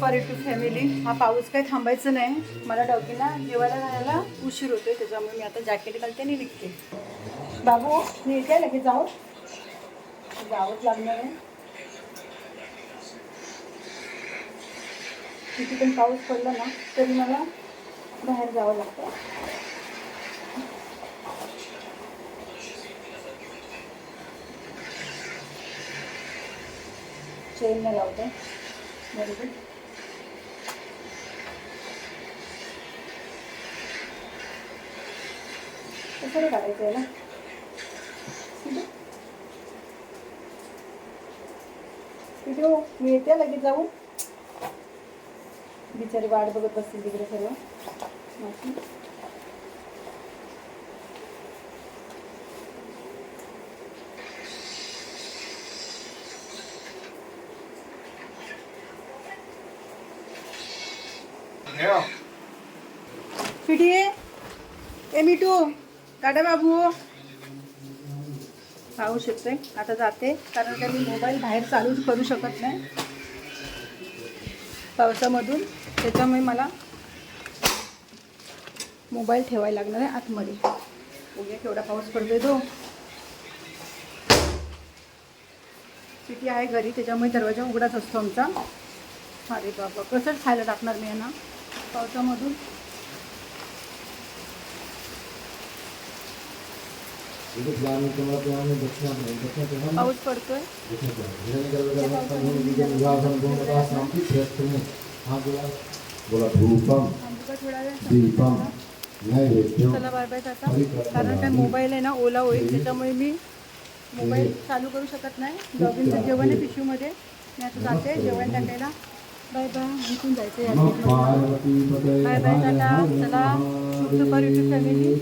For it to family हा पाऊस काही थांबायचं नाही. मला डॉकीला जेवायला जायला उशीर होतोय त्याच्यामुळे मी आता जॅकेट घालते आणि निघते. बाबू मी येते लगेच जाऊ. जावंच लागणार आहे. किती पण पाऊस पडला ना तरी मला बाहेर जावं लागतं. चेन नाही लावते. बरोबर. कसं काढायचं याला? व्हिडिओ मी येते लगेच जाऊ बिचारी वाट बघत बसतील तिकडे सर्व. पिढी ए मिठू. काढा बाबू. पाहू शकते. आता जाते. कारण का मी मोबाईल बाहेर चालूच करू शकत नाही. पावसामधून. त्याच्यामुळे मला मोबाईल ठेवायला लागणार आहे आतमध्ये. बघूया केवढा पाऊस पडतोय तो. सिटी आहे घरी त्याच्यामुळे दरवाजा उघडाच असतो आमचा. अरे बाबा कसं खायला टाकणार मी यांना? पावसामधून. पाऊस पडतोय. चला बाय बाय आता कारण काय मोबाईल आहे ना ओला होईल. त्याच्यामुळे मी मोबाईल चालू करू शकत नाही. डॉबींचं जेवण आहे. पिशवीमध्ये. मी आता जाते जेवण टाकायला. Bye bye. इथून जायचं बाय बाय टाटा. चला. फॅमिली.